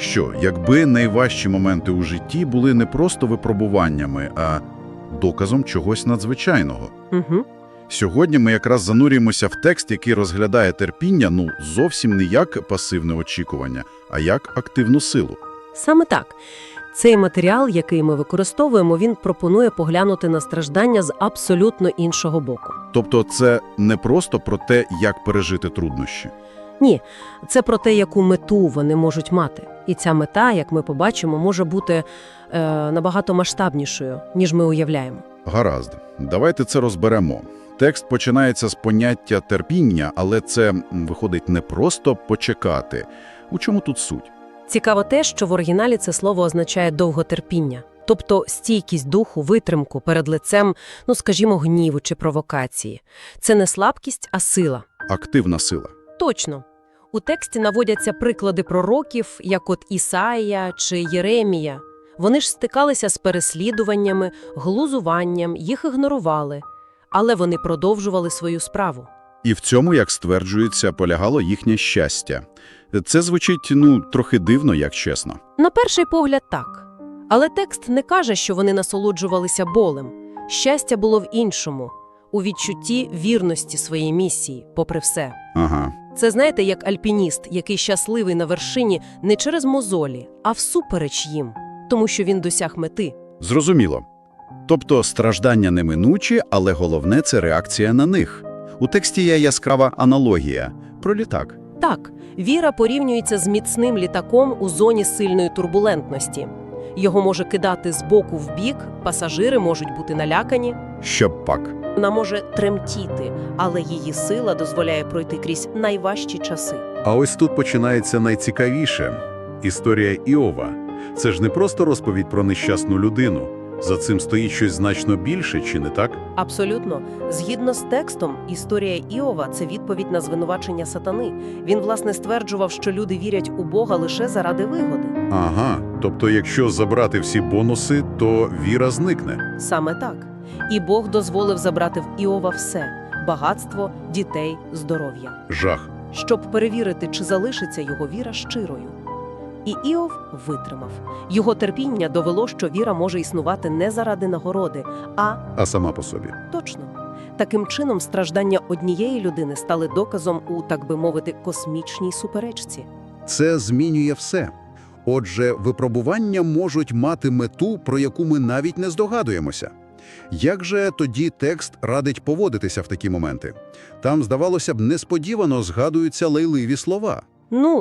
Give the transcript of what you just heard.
Що, якби найважчі моменти у житті були не просто випробуваннями, а доказом чогось надзвичайного? Угу. Сьогодні ми якраз занурюємося в текст, який розглядає терпіння, ну, зовсім не як пасивне очікування, а як активну силу. Саме так. Цей матеріал, який ми використовуємо, він пропонує поглянути на страждання з абсолютно іншого боку. Тобто це не просто про те, як пережити труднощі. Ні, це про те, яку мету вони можуть мати. І ця мета, як ми побачимо, може бути е, набагато масштабнішою, ніж ми уявляємо. Гаразд, давайте це розберемо. Текст починається з поняття терпіння, але це виходить не просто почекати. У чому тут суть? Цікаво те, що в оригіналі це слово означає довготерпіння, тобто стійкість духу, витримку перед лицем, ну скажімо, гніву чи провокації. Це не слабкість, а сила. Активна сила. Точно. У тексті наводяться приклади пророків, як от Ісаїя чи Єремія. Вони ж стикалися з переслідуваннями, глузуванням, їх ігнорували, але вони продовжували свою справу. І в цьому, як стверджується, полягало їхнє щастя. Це звучить, ну, трохи дивно, як чесно. На перший погляд так. Але текст не каже, що вони насолоджувалися болем. Щастя було в іншому, у відчутті вірності своєї місії, попри все. Ага. Це знаєте, як альпініст, який щасливий на вершині не через мозолі, а всупереч їм, тому що він досяг мети. Зрозуміло. Тобто страждання неминучі, але головне – це реакція на них. У тексті є яскрава аналогія про літак. Так, віра порівнюється з міцним літаком у зоні сильної турбулентності. Його може кидати з боку в бік, пасажири можуть бути налякані. Щоб пак. Вона може тремтіти, але її сила дозволяє пройти крізь найважчі часи. А ось тут починається найцікавіше – історія Іова. Це ж не просто розповідь про нещасну людину. За цим стоїть щось значно більше, чи не так? Абсолютно, згідно з текстом, історія Іова це відповідь на звинувачення сатани. Він власне стверджував, що люди вірять у Бога лише заради вигоди. Ага, тобто якщо забрати всі бонуси, то віра зникне. Саме так. І Бог дозволив забрати в Іова все багатство, дітей, здоров'я, Жах. щоб перевірити, чи залишиться його віра щирою. І Іов витримав. Його терпіння довело, що віра може існувати не заради нагороди, а А сама по собі. точно. Таким чином, страждання однієї людини стали доказом у, так би мовити, космічній суперечці. Це змінює все. Отже, випробування можуть мати мету, про яку ми навіть не здогадуємося. Як же тоді текст радить поводитися в такі моменти? Там, здавалося б, несподівано згадуються лайливі слова. Ну,